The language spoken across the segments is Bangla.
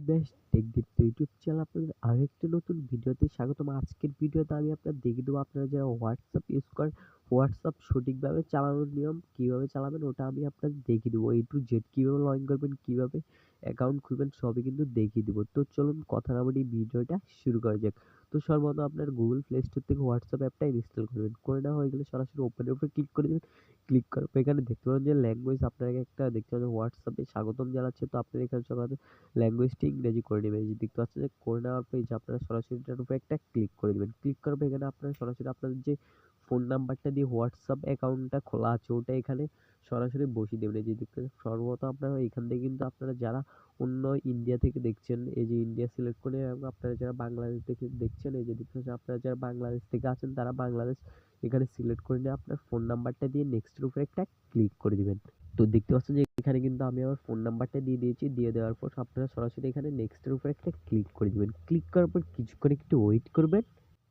বেশ টেকদীপ্ত ইউটিউব চ্যানেল আপনাদের আরেকটি নতুন ভিডিওতে স্বাগতম। আজকের ভিডিওতে আমি আপনার দেখিয়ে দেবো আপনারা যারা হোয়াটসঅ্যাপ ইউজ করেন হোয়াটসঅ্যাপ সঠিকভাবে চালানোর নিয়ম কীভাবে চালাবেন ওটা আমি আপনাদের দেখিয়ে দেবো। এ টু জেড কীভাবে লগ ইন করবেন, কীভাবে অ্যাকাউন্ট খুলবেন সবই কিন্তু দেখিয়ে দেবো। তো চলুন কথা না বলি ভিডিওটা শুরু করা যাক। তো সর্বপ্রথম আপনার গুগল প্লে স্টোর থেকে হোয়াটসঅ্যাপ অ্যাপটা ইনস্টল করবেন করে নেওয়া হয়ে গেলে সরাসরি ওপেনের উপরে ক্লিক করে দেবেন। ক্লিক করার পর এখানে দেখতে পাবেন যে ল্যাঙ্গুয়েজ আপনাকে একটা দেখতে পাবেন হোয়াটসঅ্যাপে স্বাগতম জানাচ্ছে। তো আপনার এখানে সকালে ল্যাঙ্গুয়েজটি ইংরেজি করে নেবেন। যে দেখতে পাচ্ছেন যে করে নেওয়ার পর যে আপনারা সরাসরি এটার উপরে একটা ক্লিক করে দেবেন। ক্লিক করার পর এখানে আপনারা সরাসরি আপনাদের যে ফোন নাম্বারটা দিয়ে হোয়াটসঅ্যাপ অ্যাকাউন্টটা খোলা আছে, ওটা এখানে সরাসরি বসিয়ে দেবেন। এই যে দেখতে, সর্বপ্রথম আপনারা এখান থেকে কিন্তু আপনারা যারা অন্য ইন্ডিয়া থেকে দেখছেন, এই যে ইন্ডিয়া সিলেক্ট করে আপনারা যারা বাংলাদেশ থেকে দেখছেন, এই যে দেখতে আপনারা যারা বাংলাদেশ থেকে আছেন, তারা বাংলাদেশ এখানে সিলেক্ট করে নিয়ে আপনার ফোন নাম্বারটা দিয়ে নেক্সটের উপরে একটা ক্লিক করে দিবেন। তো দেখতে পাচ্ছেন যে এখানে কিন্তু আমি আমার ফোন নাম্বারটা দিয়ে দিয়েছি, দিয়ে দেওয়ার পর আপনারা সরাসরি এখানে নেক্সটের উপরে একটা ক্লিক করে দিবেন। ক্লিক করার পর কিছুক্ষণ একটু ওয়েট করবেন।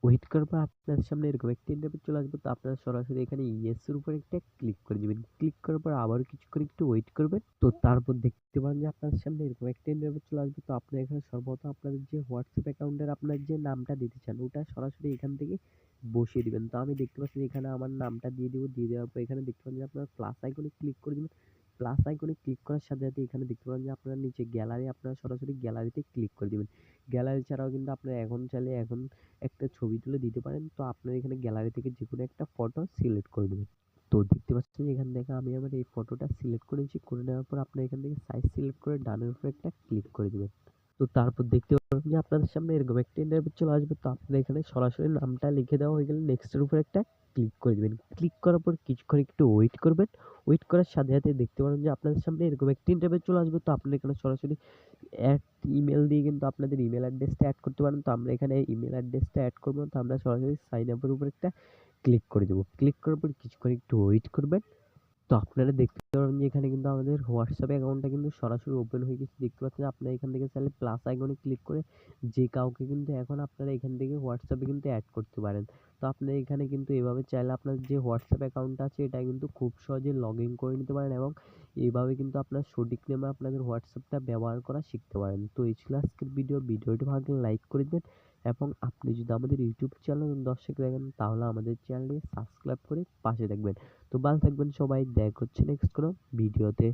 ওয়েট পর আপনার সামনে এরকম একটা ইন্টারভিউ চলে আসবে, তো আপনারা সরাসরি এখানে ইয়েস এর উপরে একটা ক্লিক করে দিবেন ক্লিক করার পর আবার কিছুক্ষণ একটু ওয়েট করবেন, তো তারপর দেখতে পান যে আপনার সামনে এরকম একটা ইন্টারভিউ চলে আসবে। তো আপনার এখানে সর্বপ্রথম আপনাদের যে হোয়াটসঅ্যাপ অ্যাকাউন্টের আপনার যে নামটা দিতে চান, ওটা সরাসরি এখান থেকে বসিয়ে দিবেন। তো আমি দেখতে পাচ্ছি এখানে আমার নামটা দিয়ে দিব, দিয়ে দেওয়ার পর এখানে দেখতে যে আপনার প্লাস আইকনে ক্লিক করে দিবেন। প্লাস আইকনে ক্লিক করার সাথে সাথে এখানে দেখতে পাবেন যে আপনার নিচে গ্যালারি আপনারা সরাসরি গ্যালারিতে ক্লিক করে দিবেন। গ্যালারি ছাড়াও কিন্তু আপনারা এখন চাইলে এখন একটা ছবি তুলে দিতে পারেন। তো আপনার এখানে গ্যালারি থেকে যে কোনো একটা ফটো সিলেক্ট করে দেবেন। তো দেখতে পাচ্ছেন এখান থেকে আমি আমার এই ফটোটা সিলেক্ট করেছি করে নেওয়ার পর আপনার এখান থেকে সাইজ সিলেক্ট করে ডানের উপরে একটা ক্লিক করে দেবেন। তো তারপর দেখতে পাবেন যে আপনাদের সামনে এরকম একটা ইন্টারভিউ চলে আসবে। তো আপনার এখানে সরাসরি নামটা লিখে দেওয়া হয়ে গেলে নেক্সটের উপরে একটা ক্লিক করে দেবেন। ক্লিক করার পর কিছুক্ষণ একটু ওয়েট করবেন। ওয়েট করার সাথে সাথে দেখতে পারেন যে আপনাদের সামনে এরকম একটি ইন্টারভিউ চলে আসবে। তো আপনি এখানে সরাসরি অ্যাড ইমেল দিয়ে কিন্তু আপনাদের ইমেল অ্যাড্রেসটা অ্যাড করতে পারেন। তো আমরা এখানে ইমেল অ্যাড্রেসটা অ্যাড করব। তো আমরা সরাসরি সাইন আপের উপর একটা ক্লিক করে দেবো। ক্লিক করার পর কিছুক্ষণ একটু ওয়েট করবেন। তো আপনারা দেখতে পারেন যে এখানে কিন্তু আমাদের হোয়াটসঅ্যাপ অ্যাকাউন্টটা কিন্তু সরাসরি ওপেন হয়ে গেছে। দেখতে পাচ্ছেন আপনারা এখান থেকে চাইলে প্লাস আইকনে ক্লিক করে যে কাউকে কিন্তু এখন আপনারা এখান থেকে হোয়াটসঅ্যাপে কিন্তু অ্যাড করতে পারেন। তো আপনারা এখানে কিন্তু এভাবে চাইলে আপনার যে হোয়াটসঅ্যাপ অ্যাকাউন্ট আছে, এটা কিন্তু খুব সহজে লগ ইন করে নিতে পারেন এবং এইভাবে কিন্তু আপনার সঠিক নেমে আপনাদের হোয়াটসঅ্যাপটা ব্যবহার করা শিখতে পারেন। তো এই ছিল আজকের ভিডিও ভিডিওটি ভালো লাইক করে দেবেন। এবং আপনি যদি আমাদের ইউটিউব চ্যানেল দর্শক দেখেন, তাহলে আমাদের চ্যানেলটি সাবস্ক্রাইব করে পাশে থাকবেন। তো ভালো থাকবেন সবাই, দেখা হচ্ছে নেক্সট কোনো ভিডিওতে